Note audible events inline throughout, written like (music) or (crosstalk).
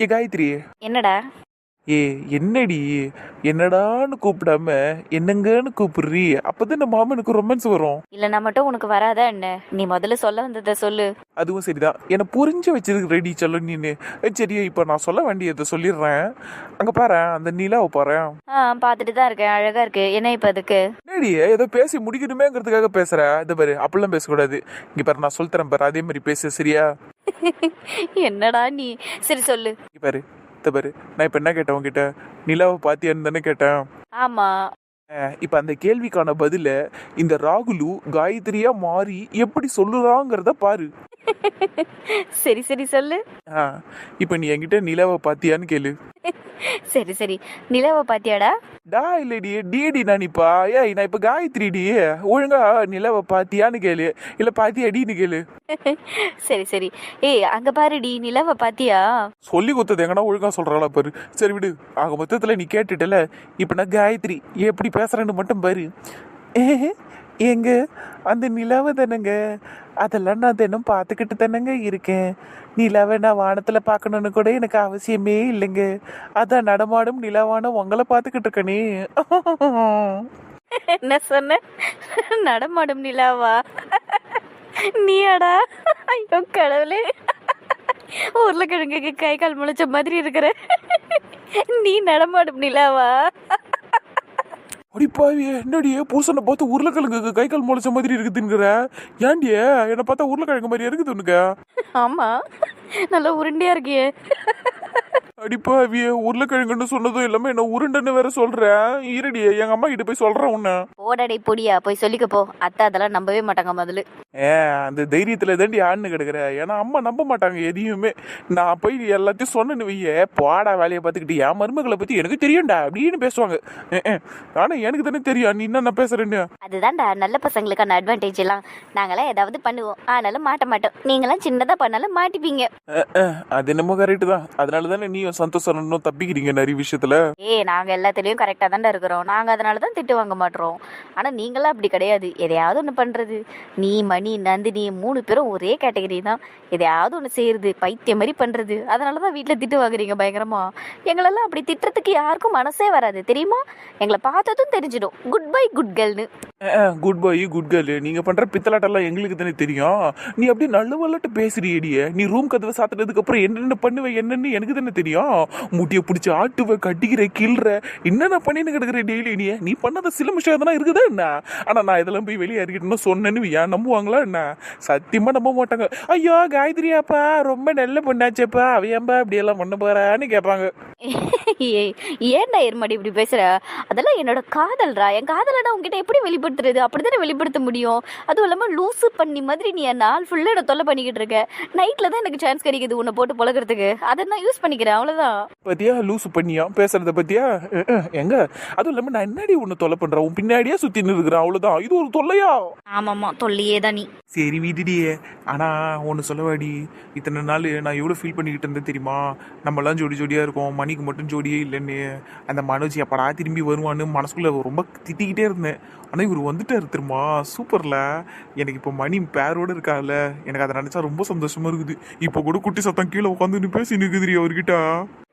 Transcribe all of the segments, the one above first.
ஏ காயத்ரி. என்னடா? ஏ என்னடி? என்னடான்னு கூப்பிடாம என்னங்கன்னு கூப்பிடுறி? அப்பதான் இந்த மாமனுக்கு ரொமான்ஸ் வரும். இல்லைன்னா மட்டும் உனக்கு வராதா என்ன? நீ முதல்ல சொல்ல வந்ததை சொல்லு. அதுவும் சரிதான். என்னை புரிஞ்சு வச்சிருக்கு ரெடி சொல்ல நீனு சரி இப்போ நான் சொல்ல வேண்டியதை சொல்லிடுறேன். அங்க பாரு அந்த நிலாவை பாரு. ஆ பார்த்துட்டு தான் இருக்கேன். அழகா இருக்கு. என்ன இப்போ அதுக்கு? என்னடி ஏதோ பேசி முடிக்கணுமேங்கிறதுக்காக பேசுற? இது பாரு அப்படிலாம் பேசக்கூடாது. இங்க பாரு நான் சொல்லித்தரேன் பாரு. அதே மாதிரி பேசு சரியா? என்னடா நீ? சரி சொல்லு. பாரு இத பாரு. நான் இப்ப என்ன கேட்டேன் உன்கிட்ட? நிலாவை பாத்தியான்னு தானே கேட்டேன். ஆமா. இப்ப அந்த கேள்விக்கான பதில இந்த ராகுலு காயத்ரியா மாறி எப்படி சொல்லுறாங்கிறத பாரு. (laughs) சரி சரி சொல்லு. ஆஹ், இப்ப நீ என்கிட்ட நிலாவை பாத்தியான்னு கேளு. (laughs) சரி சரி. நிலவை பாத்தியாடா? டா இல்லடி டிடி நானிப்பா ஏய் நான் இப்ப காயத்ரி டி ஒழுங்கா நிலாவை பாத்தியான்னு கேளு. இல்ல பாத்தியாடின்னு கேளு. (laughs) சரி சரி. ஏய் அங்க பாருடி நிலவை பாத்தியா? சொல்லி கொடுத்தது எங்கன்னா ஒழுங்கா சொல்றாளா பாரு. சரி விடு ஆக மொத்தத்துல நீ கேட்டுட்டல. இப்ப நான் காயத்ரி எப்படி பேசுறேன்னு மட்டும் பாரு. ஏங்க அந்த நிலாவை தானேங்க? அதெல்லாம் நான் தினம் பார்த்துக்கிட்டு தானேங்க இருக்கேன். நிலாவை நான் வானத்தில் பார்க்கணுன்னு கூட எனக்கு அவசியமே இல்லைங்க. அதான் நடமாடும் நிலாவான உங்களை பார்த்துக்கிட்டு இருக்கனே. என்ன சொன்ன? நடமாடும் நிலாவா? நீயாடா? ஐயோ கடவுளே. உருளைக்கிழங்குக்கு கை கால் முளைச்ச மாதிரி இருக்கிற. நீ நடமாடும் நிலாவா? அடிப்பாவியே என்னடியே புருஷனை பார்த்து உருளைக்கிழங்கு கை கால் முளைச்ச மாதிரி இருக்குதுங்கிற. ஏன்டியே என்னை பார்த்தா உருளைக்கிழங்கு மாதிரி இருக்குது உனக்கு? ஆமா. நல்லா உருண்டையா இருக்கியே. அடிப்பாவிய உருளைக்கிழங்குன்னு சொன்னதும் இல்லாம என்ன உருண்டைன்னு வேற சொல்றேன் இருடியே எங்க அம்மா கிட்ட போய் சொல்றேன் உன்ன. போடாடே பொடியா போய் சொல்லிக்க போ. அத்தை அதெல்லாம் நம்பவே மாட்டாங்க முதல்ல. ஏ அந்த தைரியத்துல தாண்டி ஆன்னு கிடக்குற. ஏன்னா அம்மா நம்ப மாட்டாங்க எதையுமே. நான் போய் எல்லாத்தையும் சொன்னேன்னு வைய போடா வேலையை பார்த்துக்கிட்டு. என் மருமகளை பத்தி எனக்கு தெரியும்டா அப்படின்னு பேசுவாங்க. ஆனா எனக்கு தானே தெரியும். நீ என்ன பேசுறேன்னு. அதுதான்டா நல்ல பசங்களுக்கான அட்வான்டேஜ் எல்லாம். நாங்களாம் ஏதாவது பண்ணுவோம். ஆனாலும் மாட்ட மாட்டோம். நீங்களாம் சின்னதா பண்ணாலும் மாட்டிப்பீங்க. அது என்னமோ கரெக்ட் தான். அதனால தானே நீயும் சந்தோஷம் இன்னும் தப்பிக்கிறீங்க நிறைய விஷயத்துல? ஏய் நாங்க எல்லாத்துலயும் கரெக்டா தான்டா இருக்கிறோம். நாங்க அதனால தான் திட்டு வாங்க மாட்டோம். ஆனா நீங்களாம் அப்படி கிடையாது. எதையாவது ஒன்று பண்றது. நீ மணி நந்தினி மூணு பேரும் ஒரே கேட்டகரி தான். எதையாவது ஒன்று செய்யறது. பைத்தியம் மாதிரி பண்றது. அதனால தான் வீட்டில் திட்டு வாங்குறீங்க பயங்கரமா. எங்களெல்லாம் அப்படி திட்டுறதுக்கு யாருக்கும் மனசே வராது. தெரியுமா? எங்களை பார்த்ததும் தெரிஞ்சிடும். குட் பை குட் கேர்ள்னு குட் பாய் குட் கேர்ள் நீங்க பண்ற பித்தலாட்டெல்லாம் எங்களுக்கு தானே தெரியும். நீ அப்படியே நல்ல வல்லட்டு பேசுறியடியே. நீ ரூம் கதவை சாத்துனதுக்கு அப்புறம் என்னென்ன பண்ணுவ என்னன்னு எனக்கு தானே தெரியும். முட்டியை பிடிச்சி ஆட்டுவ கட்டிக்கிற கிள்ற என்னென்ன பண்ணின்னு கிடக்குற டெய்லி நீ? நீ பண்ணாத சில விஷயம் எதனா இருக்குதா என்ன? ஆனா நான் இதெல்லாம் போய் வெளியே அறிக்கிட்டேன்னு சொன்னேன்னு ஏன் நம்புவாங்களா என்ன? சத்தியமா நம்ப மாட்டாங்க. ஐயோ காயத்ரியாப்பா ரொம்ப நல்ல பொண்ணாச்சேப்பா. அவையம்பா அப்படி எல்லாம் பண்ண போறான்னு கேட்பாங்க ஏய் ஏன்டா எருமாடி இப்படி பேசுற? அதெல்லாம் என்னோட காதல்ரா. என் காதலை நான் உங்ககிட்ட எப்படி வெளிப்படுத்துறது? அப்படிதானே வெளிப்படுத்த முடியும்? அதுவும் இல்லாம லூசு பண்ணி மாதிரி நீ என் நாள் ஃபுல்லா என்ன தொல்லை பண்ணிக்கிட்டு இருக்க. நைட்ல தான் எனக்கு சான்ஸ் கிடைக்குது உன்னை போட்டு பழகுறதுக்கு. அதை நான் யூஸ் பண்ணிக்கிறேன் அவ்வளவுதான். பத்தியா லூசு பண்ணியா பேசுறத பத்தியா? எங்க? அதுவும் இல்லாம நான் என்னடி உன்னை தொல்லை பண்றேன்? உன் பின்னாடியே சுத்தி இருக்கிறேன் அவ்வளவுதான். இது ஒரு தொல்லையா? ஆமாமா தொல்லையே தான் நீ. சரி விடுடியே ஆனா ஒன்று சொல்லவாடி இத்தனை நாள் நான் எவ்வளோ ஃபீல் பண்ணிக்கிட்டு இருந்தேன் தெரியுமா? நம்மலாம் ஜோடி ஜோடியா இருக்கோம். மணிக்கு மட்டும் ஜோடியே இல்லைன்னு. அந்த மனோஜ் எப்படா திரும்பி வருவான்னு மனசுக்குள்ள ரொம்ப திட்டிக்கிட்டே இருந்தேன். ஆனா இவர் வந்துட்டாரு தெரியுமா? சூப்பர்ல. எனக்கு இப்போ மணி பேரோட இருக்கால எனக்கு அதை நினைச்சா ரொம்ப சந்தோஷமா இருக்குது. இப்போ கூட குட்டி சத்தம் கீழே உட்காந்து பேசி நிற்குதுரி அவர்கிட்ட.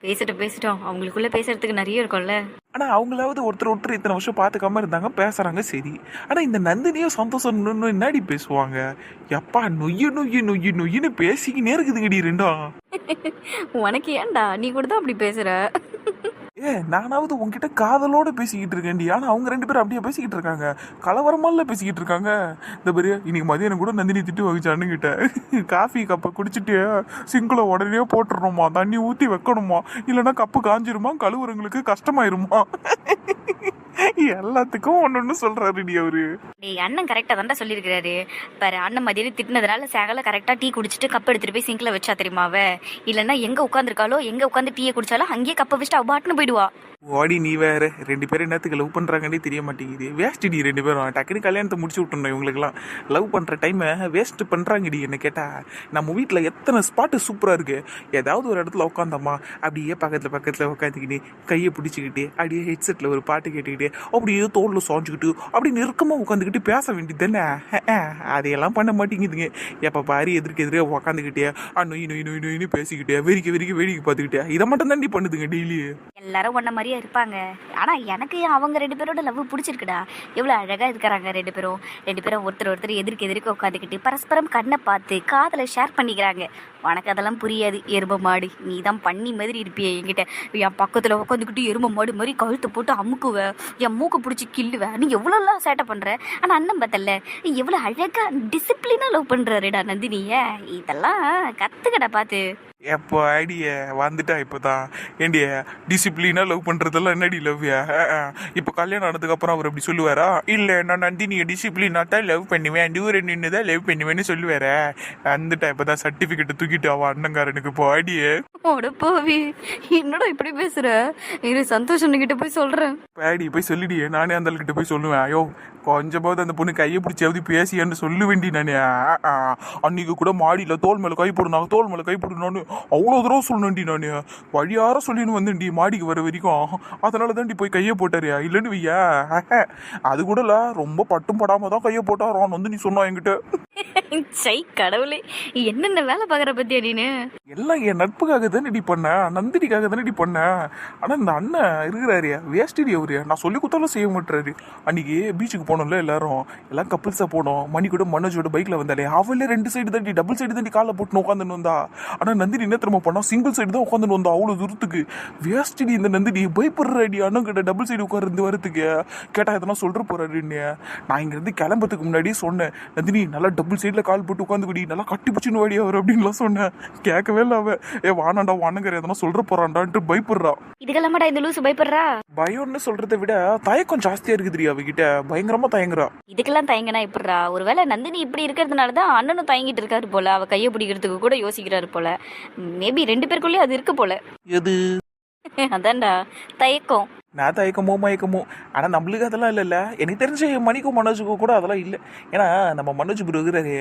பேசிட்டோம் பேசிட்டோம். அவங்களுக்குள்ள பேசுறதுக்கு நிறைய இருக்கும்ல. ஆனா அவங்களாவது ஒருத்தர் ஒருத்தர் இத்தனை வருஷம் பார்த்துக்காம இருந்தாங்க பேசுறாங்க சரி. ஆனா இந்த நந்தினியும் சந்தோஷம் என்னடி பேசுவாங்க? எப்பா நொய்யு நொய்யு நொய்யு நொய்யுன்னு பேசிக்கினே இருக்குதுங்கடி ரெண்டும். (laughs) உனக்கு ஏன்டா? நீ கூட தான் அப்படி பேசுற. ஏ நானாவது உங்ககிட்ட காதலோடு பேசிக்கிட்டு இருக்கேன்டி. ஆனால் அவங்க ரெண்டு பேரும் அப்படியே பேசிக்கிட்டு இருக்காங்க. கலவரமால பேசிக்கிட்டு இருக்காங்க. இந்த பெரிய இன்னைக்கு மதியானம் கூட நந்தினி திட்டு வகிச்சான்னு கிட்ட காஃபி கப்பை குடிச்சிட்டு சிங்கில் உடனே போட்டுடணுமா தண்ணி ஊற்றி வைக்கணுமா? இல்லைன்னா கப்பு காஞ்சிருமா? கழுவுறவங்களுக்கு கஷ்டமாயிருமா? எல்லாத்துக்கும் ஒண்ணு ஒண்ணு சொல்றாருடி அவரு. டேய் அண்ணன் கரெக்டாக தான்டா சொல்லியிருக்கிறாரு பாரு அண்ணன் மதியம் திட்டினதுனால சேகல கரெக்டாக டீ குடிச்சிட்டு கப் எடுத்துட்டு போய் சிங்கில் வச்சா தெரியுமாவே இல்லன்னா இல்லைன்னா எங்கே உட்காந்துருக்காளோ எங்கே உட்காந்து டீயை குடிச்சாலும் அங்கேயே கப்பை வச்சுட்டு அவ பாட்டுன்னு போயிடுவா. ஓடி நீ வேற. ரெண்டு பேரும் என்னத்துக்கு லவ் பண்ணுறாங்கன்னே தெரிய மாட்டேங்குது. வேஸ்ட்டு நீ ரெண்டு பேரும். டக்குனு கல்யாணத்தை முடிச்சு விட்டுணும் இவங்களுக்குலாம் லவ் பண்ணுற டைமை வேஸ்ட்டு பண்ணுறாங்கடி என்ன கேட்டால் நம்ம வீட்டில் எத்தனை ஸ்பாட்டு சூப்பராக இருக்கு. ஏதாவது ஒரு இடத்துல உட்காந்தோமா அப்படியே பக்கத்தில் பக்கத்தில் உட்காந்துக்கிட்டு கையை பிடிச்சிக்கிட்டு அப்படியே ஹெட்செட்டில் ஒரு பாட்டு கேட்டுக்கிட்டு அப்படியே தோலில் சாஞ்சுக்கிட்டு அப்படி நெருக்கமாக உட்காந்துக்கிட்டு பேச வேண்டியது தானே அதையெல்லாம் பண்ண மாட்டேங்குதுங்க. எப்ப பாரு எதிர்க்கு எதிரே உட்காந்துக்கிட்டே நொய் நொய் நொய் நொய்னு பேசிக்கிட்டே வெறிக்க வெறிக்க வேடிக்கை பார்த்துக்கிட்டே இதை மட்டும் தாண்டி பண்ணுதுங்க டெய்லி எல்லாரும் ஒன்ன மாதிரியே இருப்பாங்க. ஆனால் எனக்கு அவங்க ரெண்டு பேரோட லவ் பிடிச்சிருக்குடா. எவ்வளோ அழகாக இருக்கிறாங்க ரெண்டு பேரும். ரெண்டு பேரும் ஒருத்தர் ஒருத்தர் எதிர்க்கு எதிர்க்க உட்காந்துக்கிட்டு பரஸ்பரம் கண்ணை பார்த்து காதில் ஷேர் பண்ணிக்கிறாங்க. உனக்கு அதெல்லாம் புரியாது எரும மாடு. நீ தான் பண்ணி மாதிரி இருப்பியே என்கிட்ட. என் பக்கத்தில் உட்காந்துக்கிட்டு எரும மாடு மாதிரி கழுத்து போட்டு அமுக்குவ. என் மூக்கு பிடிச்சி கிள்ளுவ. நீ எவ்வளோலாம் சேட்டை பண்ணுற ஆனால் அண்ணன் பார்த்தல எவ்வளோ அழகாக டிசிப்ளினாக லவ் பண்ணுறாருடா நந்தினியை. இதெல்லாம் கத்துக்கடா பார்த்து எப்போ ஐடிய வந்துட்டா இப்போதான்? ஏண்டிய டிசிப்ளினா லவ் பண்றதெல்லாம் என்னடி லவ்யா இப்போ கல்யாணம் ஆனதுக்கு அப்புறம் அவர் அப்படி சொல்லுவாரா? இல்ல நான் நந்தினியை டிசிப்ளினா தான் லவ் பண்ணுவேன். தூர நின்று தான் லவ் பண்ணுவேன்னு சொல்லுவாரா. வந்துட்டா இப்பதான் சர்டிபிகேட் தூக்கிட்டு அவன் அண்ணங்காரனுக்கு இப்போ ஐடிய போவி. என்னடா இப்படி பேசுற? இரு சந்தோஷம் கிட்ட போய் சொல்றேன். பேடி போய் சொல்லிடியே நானே அந்த கிட்ட போய் சொல்லுவேன். ஐயோ கொஞ்சமாவது அந்த பொண்ணு கையை பிடிச்சாவது பேசியான்னு சொல்ல வேண்டி நானே. அன்னைக்கு கூட மாடியில் தோல் மேலே கை போடுனாங்க தோல் மேலே கை போடுனான்னு அவ்வளோ தூரம் சொல்லணும்டி நான். வழியார சொல்லின்னு வந்தேன்டி மாடிக்கு வர வரைக்கும். அதனால தான்டி போய் கையை போட்டாரியா இல்லைன்னு வையா. அது கூட இல்ல ரொம்ப பட்டும் படாம தான் கையை போட்டாரான் வந்து நீ சொன்னா என்கிட்ட. சை கடவுளே. என்னென்ன வேலை பார்க்குற பத்தியா நீனு? எல்லாம் என் நட்புக்காக தானே டி பண்ணேன் நந்தினிக்காக தானே டி பண்ணேன் ஆனால் இந்த அண்ணன் இருக்கிறாரியா வேஸ்டடி அவரு. நான் சொல்லி கொடுத்தாலும் செய்ய மாட்டாரு அன்னைக்கு பீச்சுக்கு போனோம்ல எல்லாரும். எல்லாம் கப்பிள்ஸாக போனோம். மணி கூட மனோஜோட பைக்கில் வந்தாலே. அவளே ரெண்டு சைடு தாண்டி டபுள் சைடு தாண்டி காலை போட்டு உட்காந்துன்னு வந்தா. ஆனால் நந்தினி என்ன திரும்ப பண்ணா? சிங்கிள் சைடு தான் உட்காந்துன்னு வந்தா. அவ்வளோ தூரத்துக்கு. வேஸ்டடி இந்த நந்தினி. பயப்படுறாடி அண்ணன் கிட்ட டபுள் சைடு உட்கார்ந்து வரதுக்கு. கேட்டா எதனா சொல்ற போறாருன்னு நான் இங்கேருந்து கிளம்புறதுக்கு முன்னாடி சொன்னேன். நந்தினி நல்லா டபுள் சைடில் கால் போட்டு உட்காந்துக்குடி நல்லா கட்டி பிடிச்சின்னு வாடி அவர் அப்படின்லாம் சொன்னேன். கேட்கவே இல்லை அவ ஏ வானாண்டா வானுங்கிற எதனா சொல்ற போறான்டான்ட்டு பயப்படுறா. இதுக்கெல்லாமாடா இந்த லூசு பயப்படுறா? பயம்னு சொல்றதை விட தயக்கம் ஜாஸ்தியா இருக்குதுடி அவகிட்ட. பயங்கரமா தயங்குறா. இதுக்கெல்லாம் தயங்கினா இப்படிரா ஒருவேளை நந்தினி இப்படி இருக்கிறதுனால தான் அண்ணனும் தயங்கிட்டு இருக்காரு போல. அவ கையை பிடிக்கிறதுக்கு கூட யோசிக்கிறாரு போல. மேபி ரெண்டு பேருக்குள்ளேயும் அது இருக்கு போல. எது? அதான்டா தயக்கம். நான் தயக்கமோ மயக்கமோ. ஆனா நம்மளுக்கு அதெல்லாம் இல்லைல்ல. எனக்கு தெரிஞ்ச மணிக்கும் மனோஜுக்கும் கூட அதெல்லாம் இல்லை. ஏன்னா நம்ம மனோஜ் ப்ரோ இருக்கிறாரு.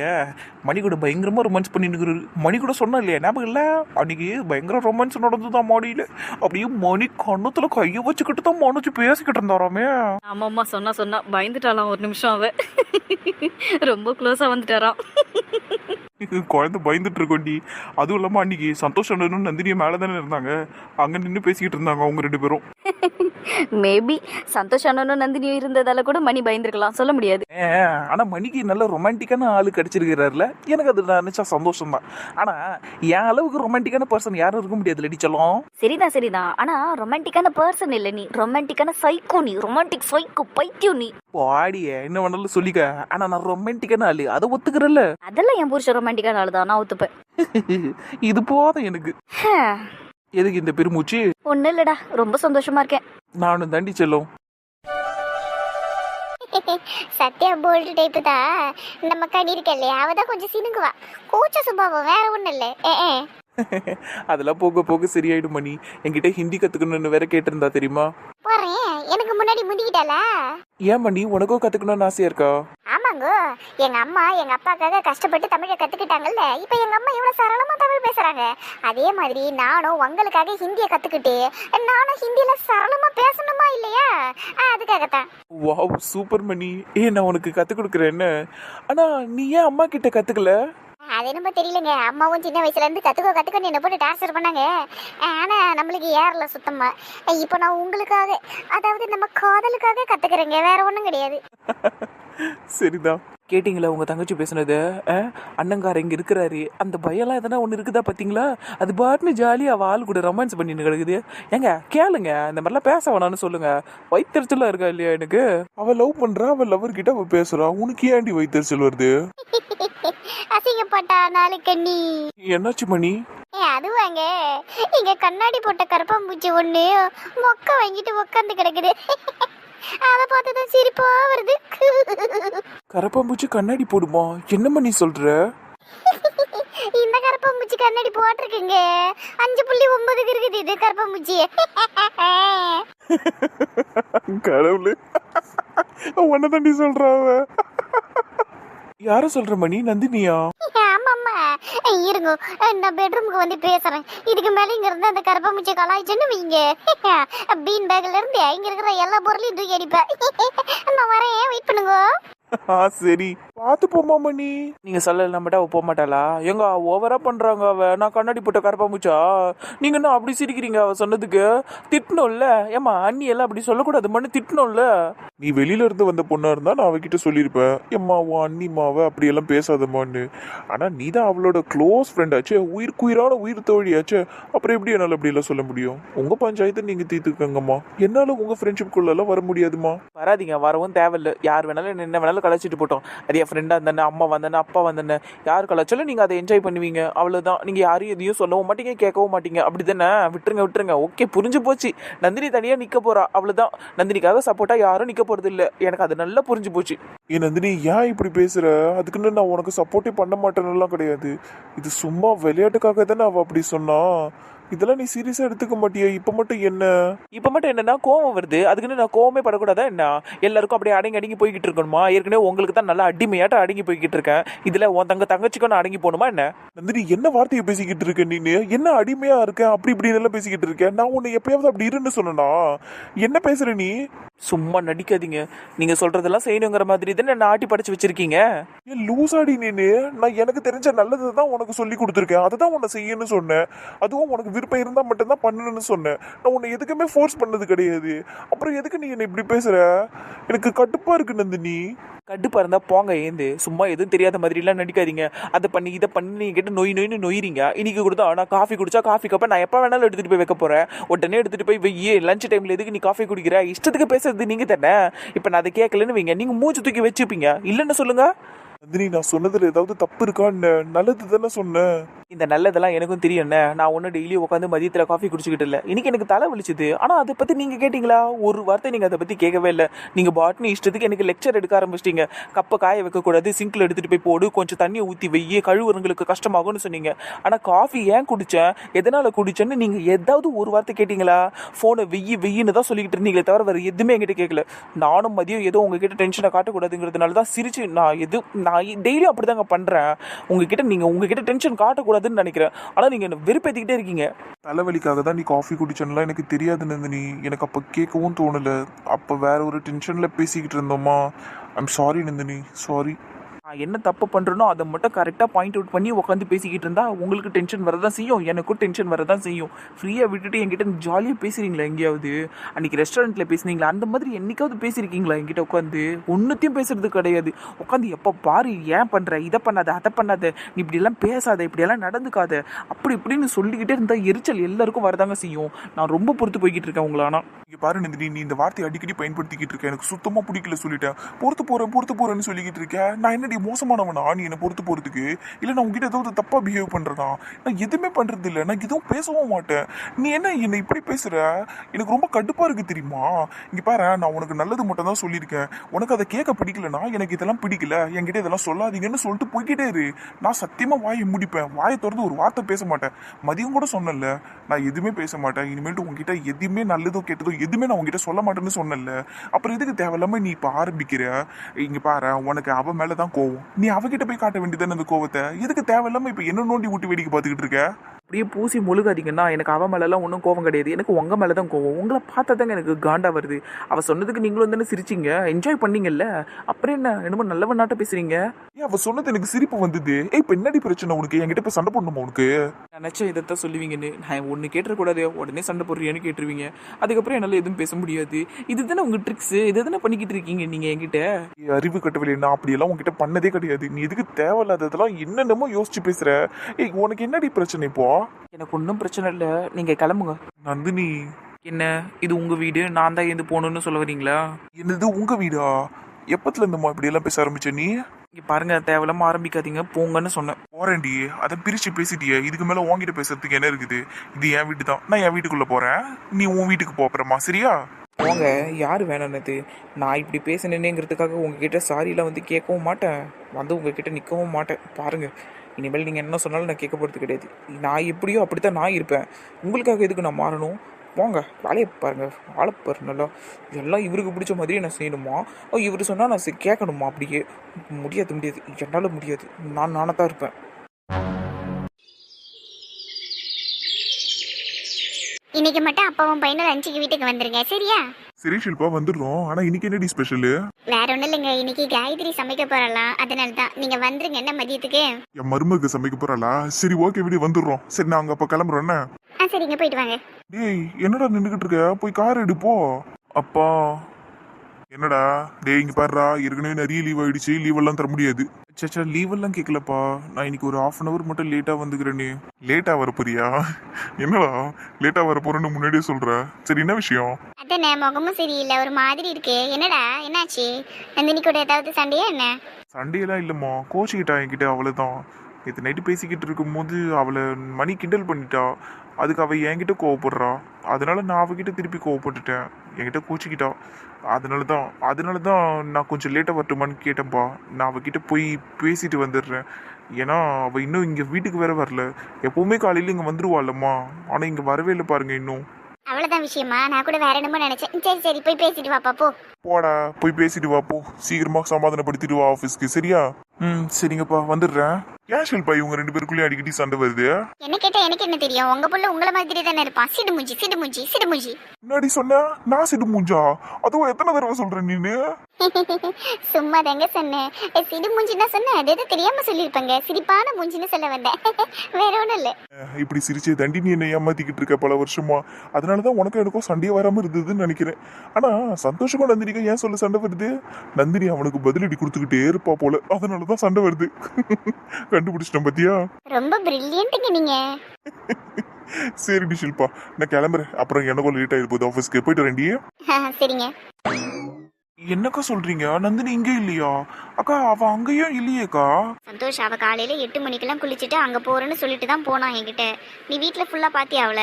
மணி கூட பயங்கரமா ரொமான்ஸ் பண்ணிட்டு இருக்கிறாரு மணி கூட சொன்னா இல்லையா? ஞாபகம் இல்லை? அன்னைக்கு பயங்கர ரொமான்ஸ் நடந்துதான் மாடியில. அப்படியே மணி கண்ணத்துல கையை வச்சுக்கிட்டு தான் மனோஜ் பேசிக்கிட்டு இருந்தாராமே. ஆமாம்மா சொன்னா சொன்னா பயந்துட்டாலாம் ஒரு நிமிஷம் அவ. ரொம்ப க்ளோஸா வந்துட்டாராம். குழந்தை பயந்துட்டு இருக்கோண்டி. அதுவும் இல்லாம அன்னைக்கு சந்தோஷ் அண்ணனும் நந்தினியும் மேலே தானே இருந்தாங்க. அங்க நின்று பேசிக்கிட்டு இருந்தாங்க அவங்க ரெண்டு பேரும். (laughs) மேபி சந்தோஷ் அண்ணனும் நந்தினியும் இருந்ததால கூட மணி பயந்துருக்கலாம். சொல்ல முடியாது. ஆனா மணிக்கு நல்ல ரொமான்டிக்கான ஆளு கிடைச்சிருக்கிறாருல. எனக்கு அது நான் நினைச்சா சந்தோஷம் தான் ஆனா என் அளவுக்கு ரொமான்டிக்கான பர்சன் யாரும் இருக்க முடியாது லடி சொல்லும். சரிதான் சரிதான். ஆனா ரொமான்டிக்கான பர்சன் இல்ல நீ. ரொமான்டிக்கான சைக்கோ நீ. ரொமான்டிக் சைக்கோ பைத்தியம் நீ. பாடிய என்ன வேணாலும் சொல்லிக்க. ஆனா நான் ரொமான்டிக்கான ஆளு. அதை ஒத்துக்கிறல்ல. அதெல்லாம் என் புருஷன் ரொமான்டிக்கான ஆளு தான். நான் ஒத்துப்பேன். (laughs) இது போதும் எனக்கு. எதுக்கு இந்த பெருமூச்சு? ஒன்றும் இல்லடா. ரொம்ப சந்தோஷமா இருக்கேன். நானும் தாண்டி செல்லும். (laughs) சத்யா போல்டு டைப்பு தான் நம்ம கனி இருக்க இல்லையா அவ தான் கொஞ்சம் சினுங்குவா. கூச்ச சுபாவம் வேற ஒண்ணும் இல்ல. (laughs) அதெல்லாம் போக போக சரியாயிடும் மணி. என்கிட்ட ஹிந்தி கத்துக்கணும்னு வேற கேட்டிருந்தா தெரியுமா? போறேன். எனக்கு முன்னாடி முந்திக்கிட்டாளா? ஏன் மணி? உனக்கும் கத்துக்கணும்னு ஆசையா இருக்கா? ஆமாங்க எங்க அம்மா எங்க அப்பாக்காக கஷ்டப்பட்டு தமிழை கத்துக்கிட்டாங்கல்ல. இப்ப எங்க அம்மா இவ்வளவு சரளமா தமிழ் பேசுறாங்க. அதே மாதிரி நானும் உங்களுக்காக ஹிந்தியை கத்துக்கிட்டு நானும் ஹிந்தியில சரளமா பேசணுமா இல்லையா? ஆ, அதுக்காகத்தான். Wow super money. ஏ நான் உனக்கு கத்துக் கொடுக்குறேன்னு. ஆனா நீ ஏன் அம்மா கிட்ட கத்துக்கல? அது என்னமோ தெரியலங்க. அம்மாவும் சின்ன வயசுல இருந்து கத்துக்கோ கத்துக்கோன்னு என்ன போட்டு டார்ச்சர் பண்ணாங்க. ஆனா நம்மளுக்கு ஏறல சுத்தமா? இப்போ நான் உங்களுக்காக அதாவது நம்ம காதலுக்காக கத்துக்கிறேங்க. வேற ஒண்ணும் கிடையாது. (laughs) சரிதான். கேட்டிங்களா உங்க தங்கச்சி பேசுனது? அண்ணங்கார இங்க இருக்கிறாரு. அந்த பயம்லாம் எதனா ஒண்ணு இருக்குதா பாத்தீங்களா? அது பாட்டுன்னு ஜாலியா அவ ஆள் கூட ரொமான்ஸ் பண்ணின்னு கிடக்குது. ஏங்க கேளுங்க. இந்த மாதிரிலாம் பேச வேணாம்னு சொல்லுங்க. வயிற்றுச்சலா இருக்கா இல்லையா எனக்கு? அவ லவ் பண்றா அவ லவர் கிட்ட அவ பேசுறா. உனக்கு ஏன்டி வயிற்றுச்சல் வருது? அசிங்கப்பட்டா நாளைக்கு நீ என்னாச்சு மணி? ஏ அதுவாங்க. இங்க கண்ணாடி போட்ட கருப்பாம்பூச்சி ஒண்ணு மொக்க வாங்கிட்டு உக்காந்து கிடக்குது. அதை பார்த்ததும் சிரிப்பா வருது. கரப்பாம்பூச்சி கண்ணாடி போடுமா? என்னம்மா நீ சொல்ற? இந்த கருப்பாம்பூச்சி கண்ணாடி போட்டிருக்குங்க. அஞ்சு புள்ளி ஒன்பதுக்கு இருக்குது இது கருப்பாம்பூச்சி. கடவுளே. உன்னை தாண்டி சொல்றா அவ யார சொல்ற மணி? நந்தினியா? ஆமாம்மா. இருங்க. நான் பெட்ரூமுக்கு வந்து பேசுறேன். இதுக்கு மேல இங்க இருந்து அந்த கருப்பாம்பூச்சி கலாய்ச்சுன்னு வைங்க. (laughs) பீன் பேக்ல இருந்து இங்க இருக்கிற எல்லா பொருளையும் தூக்கி அடிப்பேன். (laughs) நான் வரேன். வெயிட் பண்ணுங்க. சரி. பார்த்து போமா மணி. நீங்க சொல்லல மட்டும் அவ போக மாட்டாளா? எங்க ஓவரா பண்றாங்க அவ. நான் கண்ணாடி போட்ட கரப்பாம்பூச்சா நீங்க என்ன அப்படி சிரிக்கிறீங்க அவ சொன்னதுக்கு? திட்டணும்ல. ஏமா அண்ணி எல்லாம் அப்படி சொல்லக்கூடாது மண்ணு திட்டணும்ல. நீ வெளியில இருந்து வந்த பொண்ணா இருந்தா நான் அவகிட்ட சொல்லியிருப்பேன். எம்மா உன் அண்ணிமாவ அப்படி எல்லாம் பேசாதம்மான்னு. ஆனா நீ தான் அவளோட க்ளோஸ் ஃப்ரெண்ட் ஆச்சே. உயிர்க்குயிரான உயிர் தோழியாச்சே. அப்புறம் எப்படி என்னால அப்படி எல்லாம் சொல்ல முடியும்? உங்க பஞ்சாயத்தை நீங்க தீர்த்துக்கங்கம்மா. என்னால உங்க ஃப்ரெண்ட்ஷிப் குள்ள எல்லாம் வர முடியாதுமா வராதீங்க வரவும் தேவையில்ல. யார் வேணாலும் என்ன வேணாலும் கலாச்சிட்டு போட்டோம். அது ஃப்ரெண்டாக இருந்தேன் அம்மா வந்தேன் அப்பா வந்தேன் யார் கலாச்சாலும் நீங்கள் அதை என்ஜாய் பண்ணுவீங்க. அவ்வளோதான் நீங்கள் யாரையும் எதையும் சொல்லவும் மாட்டீங்க கேட்கவும் மாட்டீங்க. அப்படி தானே? விட்டுருங்க விட்டுருங்க. ஓகே புரிஞ்சு போச்சு. நந்தினி தனியாக நிற்க போகிறா அவ்வளோதான் நந்தினிக்காக சப்போர்ட்டாக யாரும் நிற்க போகிறது இல்லை. எனக்கு அது நல்லா புரிஞ்சு போச்சு. ஏன் நந்தினி ஏன் இப்படி பேசுகிற அதுக்குன்னு நான் உனக்கு சப்போர்ட்டே பண்ண மாட்டேன்னுலாம் கிடையாது. இது சும்மா விளையாட்டுக்காக தானே அவள் அப்படி சொன்னான் இதெல்லாம் நீ சீரியஸா எடுத்துக்க மாட்டியா? இப்ப மட்டும் என்ன? இப்போ மட்டும் என்னன்னா கோவம் வருது. அதுக்குன்னு நான் கோவமே படக்கூடாதா என்ன? எல்லாருக்கும் அப்படியே அடங்கி அடங்கி போய்கிட்டு இருக்கணுமா? ஏற்கனவே உங்களுக்கு தான் நல்லா அடிமையாட்டம் அடங்கி போய்கிட்டு இருக்கேன். இதில் உன் தங்க தங்கச்சிக்கும் நான் அடங்கி போகணுமா என்ன? நந்தினி என்ன வார்த்தையை பேசிக்கிட்டு இருக்க நீனு? என்ன அடிமையா இருக்க? அப்படி இப்படி எல்லாம் பேசிக்கிட்டு இருக்க? நான் உன்னை எப்பயாவது அப்படி இருன்னு சொன்னா என்ன பேசுற நீ? சும்மா நடிக்காதீங்க. நீங்கள் சொல்கிறதெல்லாம் செய்யணுங்கிற மாதிரி தானே நான் ஆட்டி படைச்சு வச்சிருக்கீங்க? ஏன் லூசாடி நீனு. நான் எனக்கு தெரிஞ்ச நல்லது தான் உனக்கு சொல்லி கொடுத்துருக்கேன். அதை தான் உன்னை செய்யணும்னு சொன்னேன். அதுவும் உனக்கு விருப்பம் இருந்தால் மட்டும்தான் பண்ணணும்னு சொன்னேன். நான் உன்னை எதுக்குமே ஃபோர்ஸ் பண்ணது கிடையாது. அப்புறம் எதுக்கு நீ என்னை இப்படி பேசுற? எனக்கு கடுப்பாக இருக்கு நந்தினி. கடுப்பாக இருந்தால் போங்க ஏந்து. சும்மா எதுவும் தெரியாத மாதிரிலாம் நடிக்காதீங்க. அதை பண்ணி இதை பண்ணி நீங்கள் கேட்டு நொய் நொயின்னு நொயிறீங்க. இன்னைக்கு கொடுத்தா நான் காஃபி குடிச்சா காஃபி கப்பை நான் எப்போ வேணாலும் எடுத்துகிட்டு போய் வைக்க போகிறேன் உடனே எடுத்துகிட்டு போய் வெய்யே லஞ்ச் டைமில் எதுக்கு நீ காஃபி குடிக்கிற? இஷ்டத்துக்கு பேசுறது நீங்கள் தானே. இப்போ நான் அதை கேட்கலன்னு வைங்க. நீங்கள் மூச்சு தூக்கி வச்சுப்பீங்க. இல்லைன்னு சொல்லுங்கள் நந்தினி நான் சொன்னதுல ஏதாவது தப்பு இருக்கா? என்ன நல்லது தானே சொன்னேன். இந்த நல்லதெல்லாம் எனக்கும் தெரியும் என்ன நான் ஒன்றும் டெய்லி உட்காந்து மதியத்தில் காஃபி குடிச்சிக்கிட்டு இல்லை. இன்னைக்கு எனக்கு தலை வலிச்சுது. ஆனால் அதை பற்றி நீங்கள் கேட்டிங்களா? ஒரு வார்த்தை நீங்கள் அதை பற்றி கேட்கவே இல்லை. நீங்கள் பாட்னி இஷ்டத்துக்கு எனக்கு லெக்சர் எடுக்க ஆரம்பிச்சிட்டீங்க. கப்பை காய வைக்கக்கூடாது சிங்கில் எடுத்துகிட்டு போய் போடு கொஞ்சம் தண்ணியை ஊற்றி வெய்ய கழுவுறங்களுக்கு கஷ்டமாகும்னு சொன்னீங்க. ஆனால் காஃபி ஏன் குடித்தேன் எதனால் குடிச்சேன்னு நீங்கள் ஏதாவது ஒரு வார்த்தை கேட்டிங்களா? ஃபோனை வெய்யி வெய்யின்னு தான் சொல்லிக்கிட்டு இருந்தீங்களே தவிர வேறு எதுவுமே என்கிட்ட கேட்கல. நானும் மதியம் ஏதோ உங்ககிட்ட டென்ஷனை காட்டக்கூடாதுங்கிறதுனால தான் சிரிச்சு நான் எது நான் டெய்லியும் அப்படி தாங்க பண்ணுறேன் உங்ககிட்ட நீங்கள் உங்ககிட்ட டென்ஷன் காட்டக்கூடாதுன்னு நினைக்கிறேன். ஆனால் நீங்கள் வெறுப்பேற்றிக்கிட்டே இருக்கீங்க. தலைவலிக்காக தான் நீ காஃபி குடிச்சேன்லாம் எனக்கு தெரியாது நந்தினி. எனக்கு அப்போ கேட்கவும் தோணல. அப்போ வேற ஒரு டென்ஷனில் பேசிக்கிட்டு இருந்தோமா? I'm sorry Nandini. சாரி நான் என்ன தப்பு பண்ணுறனோ அதை மட்டும் கரெக்டாக பாயிண்ட் அவுட் பண்ணி உட்காந்து பேசிக்கிட்டு இருந்தா உங்களுக்கு டென்ஷன் வரதான் செய்யும்? எனக்கும் டென்ஷன் வரதான் செய்யும். ஃப்ரீயாக விட்டுட்டு என்கிட்ட ஜாலியாக பேசுறீங்களா எங்கேயாவது? அன்னைக்கு ரெஸ்டாரண்ட்டில் பேசுனீங்களா? அந்த மாதிரி என்னைக்காவது பேசியிருக்கீங்களா என்கிட்ட உட்காந்து ஒன்றுத்தையும் பேசுறது கிடையாது. உட்காந்து எப்போ பாரு ஏன் பண்ணுற இதை பண்ணாத அதை பண்ணாத. நீ இப்படியெல்லாம் பேசாத இப்படியெல்லாம் நடந்துக்காத. அப்படி இப்படின்னு சொல்லிக்கிட்டே இருந்தால் எரிச்சல் எல்லாருக்கும் வரதாங்க செய்யும். நான் ரொம்ப பொறுத்து போய்கிட்டு இருக்கேன் உங்களை ஆனால் இங்க பாரு நந்தினி நீ இந்த வார்த்தையை அடிக்கடி பயன்படுத்திக்கிட்டு இருக்கேன் எனக்கு சுத்தமாக பிடிக்கல சொல்லிட்டேன். பொறுத்து போகிறேன் பொறுத்து போகிறேன்னு சொல்லிக்கிட்டு இருக்கேன். நான் என்ன என்னடி மோசமானவனா நீ என்னை பொறுத்து போகிறதுக்கு இல்லை நான் உங்ககிட்ட ஏதாவது தப்பாக பிஹேவ் பண்ணுறதா நான் எதுவுமே பண்ணுறது இல்லை. நான் எதுவும் பேசவும் மாட்டேன். நீ என்ன என்னை இப்படி பேசுகிற எனக்கு ரொம்ப கடுப்பாக இருக்குது தெரியுமா? இங்கே பாரு நான் உனக்கு நல்லது மட்டும் தான் சொல்லியிருக்கேன். உனக்கு அதை கேட்க பிடிக்கலனா எனக்கு இதெல்லாம் பிடிக்கல. என்கிட்ட இதெல்லாம் சொல்லாதீங்கன்னு சொல்லிட்டு போய்கிட்டே இரு. நான் சத்தியமாக வாயை முடிப்பேன். வாயை திறந்து ஒரு வார்த்தை பேச மாட்டேன். மதியம் கூட சொன்னல நான் எதுவுமே பேச மாட்டேன். இனிமேட்டு உங்ககிட்ட எதுவுமே நல்லதோ கெட்டதோ எதுவுமே நான் உங்ககிட்ட சொல்ல மாட்டேன்னு சொன்னல அப்புறம் எதுக்கு தேவையில்லாமல் நீ இப்போ ஆரம்பிக்கிற? இங்கே பாரு உனக்கு அவ மேலதான் கோவம். நீ அவகிட்ட போய் காட்ட வேண்டியதானே அந்த கோவத்தை? எதுக்கு தேவையில்லாம இப்ப என்ன நோண்டி ஊட்டி வேடிக்கை பார்த்துக்கிட்டு இருக்க? அப்படியே பூசி முழுகாதீங்கன்னா எனக்கு அவன் மேலெல்லாம் ஒன்றும் கோவம் கிடையாது. எனக்கு உங்கள் மேலே தான் கோவம் உங்களை பார்த்தா தாங்க எனக்கு காண்டா வருது. அவள் சொன்னதுக்கு நீங்களும் தானே சிரிச்சிங்க. என்ஜாய் பண்ணீங்கல்ல. அப்புறம் என்ன? என்னமோ நல்லவன் நாட்ட பேசுறீங்க. ஏன் அவ சொன்னது எனக்கு சிரிப்பு வந்தது. ஏய் இப்ப என்னடி பிரச்சனை உனக்கு? என்கிட்ட இப்ப சண்டை போடணுமா உனக்கு? நினச்ச இதைத்தான் சொல்லுவீங்கன்னு? நான் ஒன்று கேட்டுறக்கூடாது உடனே சண்டை போடுறியான்னு கேட்டுருவீங்க. அதுக்கப்புறம் என்னால் எதுவும் பேச முடியாது. இது தானே உங்கள் ட்ரிக்ஸு இது தானே பண்ணிக்கிட்டு இருக்கீங்க நீங்கள் என்கிட்ட? அறிவு கட்டவில்லை. நான் அப்படியெல்லாம் உன்கிட்ட பண்ணதே கிடையாது. நீ எதுக்கு தேவையில்லாததெல்லாம் என்னென்னமோ யோசிச்சு பேசுற. ஏய் உனக்கு என்னடி பிரச்சனை இப்போ? எனக்கு ஒன்றும் பிரச்சனை இல்லை. நீங்கள் கிளம்புங்க. நந்தினி. என்ன? இது உங்கள் வீடு? நான் தான் எழுந்து போகணுன்னு சொல்ல வரீங்களா? என்னது உங்க வீடா? எப்பத்துல இருந்தம்மா இப்படி எல்லாம் பேச ஆரம்பிச்ச நீ? இங்கே பாருங்க தேவையில்லாம ஆரம்பிக்காதீங்க. போங்கன்னு சொன்னேன். போறேன்டி. அதை பிரிச்சு பேசிட்டியே. இதுக்கு மேல உன்கிட்ட பேசுறதுக்கு என்ன இருக்குது? இது என் வீடு தான். நான் என் வீட்டுக்குள்ள போறேன். நீ உன் வீட்டுக்கு போறமா சரியா? போங்க. யார் வேணானது? நான் இப்படி பேசினேங்கிறதுக்காக உங்ககிட்ட சாரிலாம் வந்து கேட்கவும் மாட்டேன். வந்து உங்ககிட்ட நிற்கவும் மாட்டேன். பாருங்க. இனிமேல் நீங்கள் என்ன சொன்னாலும் நான் கேட்க போகிறது கிடையாது. நான் எப்படியோ அப்படித்தான் நான் இருப்பேன். உங்களுக்காக எதுக்கு நான் மாறணும்? போங்க வேலையை பாருங்க வாழை பாரு நல்லா. எல்லாம் இவருக்கு பிடிச்ச மாதிரியே நான் செய்யணுமா? ஓ இவர் சொன்னால் நான் கேட்கணுமா அப்படியே? முடியாது முடியாது. என்னால் முடியாது. நான் நானாக தான் இருப்பேன். இன்னைக்கு மட்டும் அப்பாவும் பையனும் லஞ்சுக்கு வீட்டுக்கு வந்துருங்க. சரியா? சரி ஷில்பா வந்துடுறோம். ஆனா இன்னைக்கு என்னடி ஸ்பெஷலு வேற ஒண்ணும் இல்லைங்க. இன்னைக்கு காயத்ரி சமைக்க போறலாம் அதனால தான் நீங்க வந்துருங்க. என்ன மதியத்துக்கு? என் மருமக சமைக்க போறாளா? சரி ஓகே விடி வந்துடுறோம். சரி நாங்க அப்ப கிளம்புறோம் என்ன? ஆ சரிங்க. போயிட்டு வாங்க. டேய் என்னடா நின்றுகிட்டு இருக்க? போய் கார் எடு போ. அப்பா. என்னடா? டேய் இங்க பாருடா. ஏற்கனவே நிறைய லீவ் ஆயிடுச்சு. லீவ் எல்லாம் தர முடியாது. சச்சா லீவ் எல்லாம் கேட்கலப்பா நான் இன்னைக்கு ஒரு ஹாஃப் அன் அவர் மட்டும் லேட்டா வந்துக்கிறேனே. லேட்டா வர போறியா என்னடா? லேட்டா வர போறேன்னு முன்னாடியே சொல்ற. சரி என்ன விஷயம்? அதானே முகமும் சரியில்லை. ஒரு மாதிரி இருக்கு. என்னடா? என்னாச்சு? நந்தினி கூட ஏதாவது சண்டையா என்ன? சண்டையெல்லாம் இல்லைம்மா. கோச்சிக்கிட்டா என்கிட்ட அவ்வளோதான் நேற்று நைட்டு பேசிக்கிட்டு இருக்கும்போது அவளை மணி கிண்டல் பண்ணிட்டா. அதுக்கு அவள் என்கிட்ட கோவப்படுறா. அதனால நான் அவகிட்ட திருப்பி கோவப்பட்டுட்டேன். என்கிட்ட கோச்சிக்கிட்டா. அதனால தான் அதனால தான் நான் கொஞ்சம் லேட்டாக வரட்டுமான்னு கேட்டேன்ப்பா நான் அவகிட்ட போய் பேசிட்டு வந்துடுறேன். ஏன்னா அவள் இன்னும் இங்கே வீட்டுக்கு வேற வரல. எப்போவுமே காலையில் இங்கே வந்துருவாள்லம்மா ஆனால் இங்கே வரவே இல்லை பாருங்க இன்னும். அவ்வளவுதான் விஷயமா நான் கூட வேற என்னமோ நினைச்சேன். சரி சரி போய் பேசிட்டு வாப்பா போ. போடா போய் பேசிட்டு வா போ. சீக்கிரமா சமாதானப்படுத்திட்டு வா ஆஃபீஸ்க்கு சரியா? ம் சரிங்கப்பா வந்துடுறேன். ஷில்பா இவங்க ரெண்டு பேருக்குள்ளேயும் அடிக்கடி சண்டை வருது. என்ன கேட்டா எனக்கு என்ன தெரியும்? உங்க புள்ள உங்கள மாதிரி தானே இருப்பான். சிடு மூஞ்சி சிடு மூஞ்சி சிடு மூஞ்சி. முன்னாடி சொன்ன? நான் சிடு மூஞ்சா? அதுவும் எத்தனை தடவை சொல்றேன் நீனு? (laughs) சும்மா தாங்க சொன்னேன். ஏ, சிடு மூஞ்சின்னா சொன்னேன். அது எதுவும் தெரியாம சொல்லியிருப்பாங்க. சிரிப்பான மூஞ்சின்னு சொல்ல வந்தேன். (laughs) வேற ஒண்ணும் இல்ல. இப்படி சிரிச்சு தண்டி நீ என்னை ஏமாத்திக்கிட்டு இருக்க பல வருஷமா. அதனாலதான் உனக்கும் எனக்கும் சண்டையே வராம இருந்ததுன்னு நினைக்கிறேன். ஆனா சந்தோஷமா நந்தினிக்கு ஏன் சொல்ல சண்டை வருது? நந்தினி அவனுக்கு பதிலடி கொடுத்துக்கிட்டே இருப்பா போல. அதனாலதான் சண்டை வருது. (laughs) கண்டுபிடிச்சிட்டேன் பாத்தியா? ரொம்ப பிரில்லியன்ட்டுங்க நீங்க. (laughs) சரிடி ஷில்பா நான் கிளம்புறேன். அப்புறம் எனக்கும் லேட் ஆயிரு போகுது ஆஃபீஸ்க்கு போயிட்டு ஆ, சரிங்க. என்னக்கா சொல்றீங்க? நந்தினி இங்க இல்லையா? அக்கா அவ அங்கேயும் இல்லையேக்கா. சந்தோஷ் அவ காலையில எட்டு மணிக்கெல்லாம் குளிச்சுட்டு அங்க போறேன்னு சொல்லிட்டு தான் போனான் என்கிட்ட. நீ வீட்ல ஃபுல்லா பாத்தியா அவள?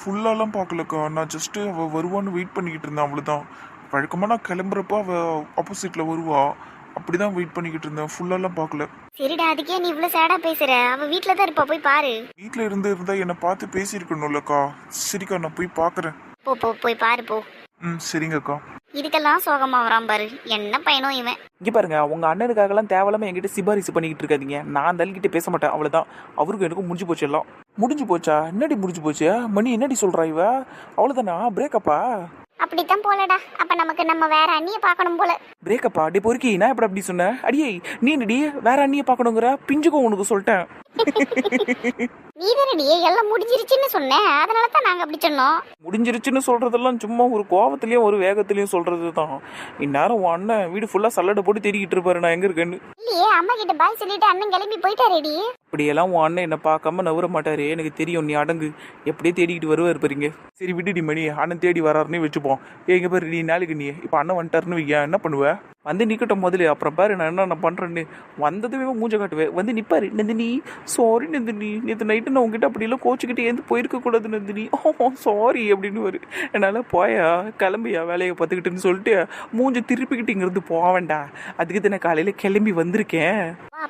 ஃபுல்லாலாம் பார்க்கலக்கா நான் ஜஸ்ட் அவ வருவான்னு வெயிட் பண்ணிக்கிட்டு இருந்தேன் அவ்வளவுதான். வழக்கமா நான் கிளம்புறப்ப அவ ஆப்போசிட்ல வருவா. அப்படிதான் வெயிட் பண்ணிக்கிட்டு இருந்தேன். ஃபுல்லாலாம் பார்க்கல. சரிடா அதுக்கே நீ இவ்வளவு சேடா பேசுற. அவ வீட்ல தான் இருப்பா போய் பாரு. வீட்ல இருந்து இருந்தா என்னை பார்த்து பேசியிருக்கணும்லக்கா. சரிக்கா நான் போய் பார்க்கறேன். போ போ போய் பாரு போ. ம் சரிங்கக்கா. இதுக்கெல்லாம் சோகமா வரான் பாரு. என்ன பையனோ இவன். இங்கே பாருங்க உங்க அண்ணனுக்காகலாம் தேவையில்லாம என்கிட்ட சிபாரிசு பண்ணிக்கிட்டு இருக்காதீங்க. நான் தள்ளிக்கிட்டு பேச மாட்டேன் அவ்வளவுதான். அவருக்கும் எனக்கும் முடிஞ்சு போச்சு எல்லாம். முடிஞ்சு போச்சா? என்னடி முடிஞ்சு போச்சு? மணி என்னடி சொல்றா இவ? அவ்வளவுதானா? பிரேக்கப்பா அப்படித்தான் போலடா. அப்ப நமக்கு நம்ம வேற அண்ணிய பார்க்கணும் போல. பிரேக்கப்பா அடி பொறுக்கி நான் எப்படி அப்படி சொன்னேன்? அடியே நீ என்னடி வேற அண்ணியை பார்க்கணுங்கிற? பிஞ்சுக்கும் உனக்கு சொல்லிட்டேன். (laughs) நீ தானடி எல்லாம் முடிஞ்சிருச்சுன்னு சொன்னேன் அதனால தான் நாங்க அப்படி சொன்னோம். முடிஞ்சிருச்சுன்னு சொல்றதெல்லாம் சும்மா ஒரு கோவத்திலயும் ஒரு வேகத்திலயும் சொல்றது தான் இந்நேரம் உன் அண்ணன் வீடு ஃபுல்லா சல்லடை போட்டு தேடிக்கிட்டு இருப்பாரு நான் எங்க இருக்கேன்னு. இல்லையே அம்மா கிட்ட பாய் சொல்லிட்டு அண்ணன் கிளம்பி போயிட்டாரேடி. இப்படியெல்லாம் உன் அண்ணன் என்னை பார்க்காம நவர மாட்டாரு. எனக்கு தெரியும் நீ அடங்கு. எப்படியே தேடிக்கிட்டு வருவார் பாருங்க. சரி விட்டுடி மணி. அண்ணன் தேடி வராருன்னு வச்சுப்போம். எங்கே பாரு நீ நாளைக்கு நீ. இப்போ அண்ணன் வந்துட்டாருன்னு வைக்க என்ன பண்ணுவேன் வந்து நிற்கட்டும் முதல்ல. அப்புறம் பாரு நான் என்ன நான் வந்ததுமே மூஞ்ச காட்டுவேன் வந்து நிற்பாரு நந்தினி. சாரி நந்தினி. நேற்று நைட்டு நான் உங்ககிட்ட அப்படியெல்லாம் கோச்சுக்கிட்டே ஏந்து போயிருக்க கூடாது நந்தினி. (laughs) ஓ சாரி அப்படின்னு வரு என்னால் போயா கிளம்பியா வேலையை பார்த்துக்கிட்டுன்னு சொல்லிட்டு மூஞ்ச திருப்பிக்கிட்டு இங்கேருந்து போவேண்டா அதுக்கு தான் நான் காலையில் கிளம்பி வந்திருக்கேன்.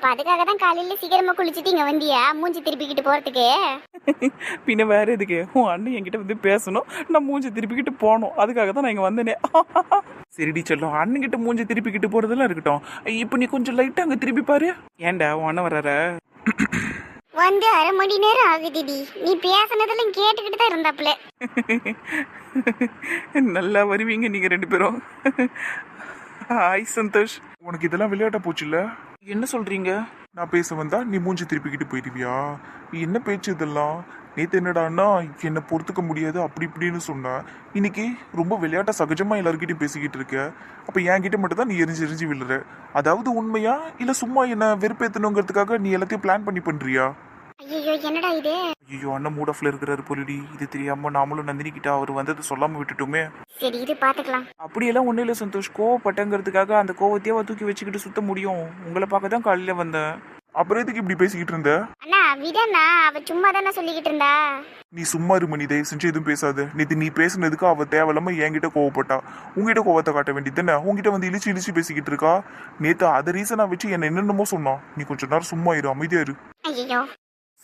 அதுக்காக தான் காலையில் சீக்கிரமாக குளிச்சுட்டு இங்க வந்தியா? மூஞ்சி திருப்பிக்கிட்டு போறதுக்கு? (laughs) பின்ன வேற எதுக்கு? உன் அண்ணன் என்கிட்ட வந்து பேசணும். நான் மூஞ்சி திருப்பிக்கிட்டு போகணும். அதுக்காக தான் நான் இங்கே வந்தேனே. (laughs) சரிடி சொல்லும். அண்ணன் கிட்ட மூஞ்சி திருப்பிக்கிட்டு போறதெல்லாம் இருக்கட்டும். இப்போ நீ கொஞ்சம் லைட்டா அங்கே திருப்பி பாரு. ஏன்டா உன் அண்ணன் வர்றார (clears throat) வந்து அரை மணி நேரம் ஆகுதுடி. நீ பேசுனதெல்லாம் கேட்டுக்கிட்டு தான் இருந்தாப்புல. (laughs) நல்லா வருவீங்க நீங்க ரெண்டு பேரும். ஹாய் சந்தோஷ். உனக்கு இதெல்லாம் விளையாட்ட போச்சுல்ல? என்ன சொல்றீங்க? நான் பேச வந்தா நீ மூஞ்சி திருப்பிக்கிட்டு போயிடுவியா? என்ன பேச்சு இதெல்லாம்? நேத்து என்னடான்னா என்னை பொறுத்துக்க முடியாது அப்படி இப்படின்னு சொன்ன. இன்னைக்கு ரொம்ப விளையாட்ட சகஜமா எல்லாருக்கிட்டையும் பேசிக்கிட்டு இருக்க. அப்ப என்கிட்ட மட்டும் தான் நீ எரிஞ்சு எரிஞ்சு விழுற. அதாவது உண்மையா? இல்ல சும்மா என்ன வெறுப்பேத்தணுங்கிறதுக்காக நீ எல்லாத்தையும் பிளான் பண்ணி பண்றியா? ஐயோ என்னடா இது? ஐயோ அண்ணன் மூட் ஆஃப்ல இருக்கிறாரு பொலிடி. இது தெரியாம நாமளும் நந்தினி கிட்ட அவர் வந்தது சொல்லாம விட்டுட்டுமே. சரி இது பாத்துக்கலாம். அப்படியெல்லாம் ஒன்றும் இல்லை சந்தோஷ். கோவப்பட்டங்கிறதுக்காக அந்த கோவத்தையே தூக்கி வச்சுக்கிட்டு சுத்த முடியும். உங்களை பார்க்க தான் காலையில் வந்தேன். அப்புறம் எதுக்கு இப்படி பேசிக்கிட்டு இருந்த? அண்ணா விடண்ணா அவ சும்மா தானே சொல்லிக்கிட்டு இருந்தா? நீ சும்மா இரு மணி தயவு செஞ்சு எதுவும் பேசாத. நேத்து நீ பேசுனதுக்கு அவ தேவையில்லாம என்கிட்ட கோவப்பட்டா. உங்ககிட்ட கோவத்தை காட்ட வேண்டியது தானே? உங்ககிட்ட வந்து இழிச்சு இழிச்சு பேசிக்கிட்டு இருக்கா? நேத்து அதை ரீசனா வச்சு என்ன என்னென்னமோ சொன்னான் நீ கொஞ்ச நேரம் சும்மா இரு அமைதியா இரு. ஐயோ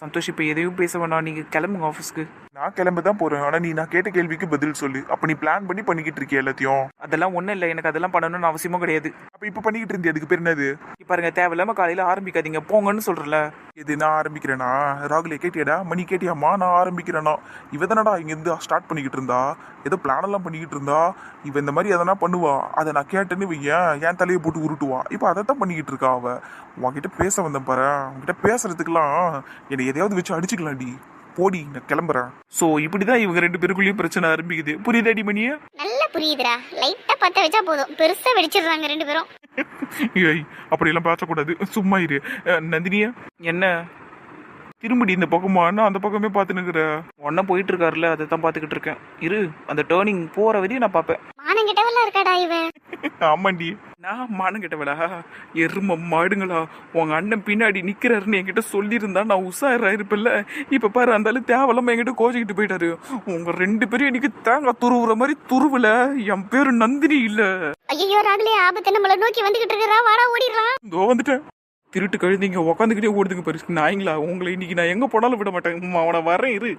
சந்தோஷ் இப்போ எதையும் பேச வேணாம். நீங்கள் கிளம்புங்க ஆஃபீஸ்க்கு நான் கிளம்ப தான் போறேன். ஆனா நீ நான் கேட்ட கேள்விக்கு பதில் சொல்லு. அப்ப நீ பிளான் பண்ணி பண்ணிக்கிட்டு இருக்கிய எல்லாத்தையும்? அதெல்லாம் ஒன்றும் இல்லை. எனக்கு அதெல்லாம் பண்ணணும்னு அவசியமும் கிடையாது. அப்ப இப்ப பண்ணிக்கிட்டு இருந்தே அதுக்கு பேர் என்னது? இப்ப பாருங்க தேவையில்லாம காலையில் ஆரம்பிக்காதீங்க. போங்கன்னு சொல்கிறல இது நான் ஆரம்பிக்கிறேனா? ராகுலே கேட்டியாடா? மணி கேட்டியாம்மா? நான் ஆரம்பிக்கிறேனா? இவ தானடா இங்க இருந்து ஸ்டார்ட் பண்ணிக்கிட்டு இருந்தா? ஏதோ பிளான் எல்லாம் பண்ணிக்கிட்டு இருந்தா? இவ இந்த மாதிரி எதனா பண்ணுவா? அதை நான் கேட்டேன்னு வையேன். என் தலையை போட்டு உருட்டுவா? இப்போ அதை தான் பண்ணிக்கிட்டு இருக்கா அவ? உன்கிட்ட பேச வந்தேன் பாரு. உன்கிட்ட பேசுறதுக்கெல்லாம் என்னை எதையாவது வச்சு அடிச்சுக்கலாம்டி. போடி நான் கிளம்புறேன் ஸோ இப்படிதான் இவங்க ரெண்டு பேருக்குள்ளேயும் பிரச்சனை ஆரம்பிக்குது. புரியுதாடி மணியே? நல்லா புரியுதுடா. லைட்டா பத்த வச்சா போதும். பெருசா வெடிச்சிடுறாங்க ரெண்டு பேரும். ஏய் அப்படியெல்லாம் பேசக்கூடாது சும்மா இரு. நந்தினியா? என்ன? திரும்படி இந்த பக்கமா? நான் அந்த பக்கமே பார்த்து நிற்கிற ஒன்றும் போயிட்டு இருக்காருல்ல அதை தான் பார்த்துக்கிட்டு இருக்கேன். இரு அந்த டேர்னிங் போகிற வரையும் நான் பார்ப்பேன். மானம் கிட்டவெல்லாம் இருக்காடா இவன்? ஆமாண்டி. நான் மானம் கெட்டவளா எரும மாடுங்களா உங்க அண்ணன் பின்னாடி நிக்கிறாருன்னு என்கிட்ட சொல்லியிருந்தா நான் உஷாரா இருப்பேன்ல. இப்ப பாரு அந்த ஆளு தேவையில்லாம என்கிட்ட கோச்சிக்கிட்டு போயிட்டாரு. உங்க ரெண்டு பேரும் எனக்கு தேங்காய் துருவுற மாதிரி துருவல. என் பேரு நந்தினி இல்ல. ஐயோ ராகுலே ஆபத்து நம்மள நோக்கி வந்துகிட்டு இருக்கிறா. வாடா ஓடிடலாம் இதோ வந்துட்டேன். திருட்டு கழுதிங்க உக்காந்துக்கிட்டே ஓடுதுங்க பாரு நாய்ங்களா? உங்களை இன்னைக்கு நான் எங்க போனாலும் விட மாட்டேன். அவனை வரேன் இரு.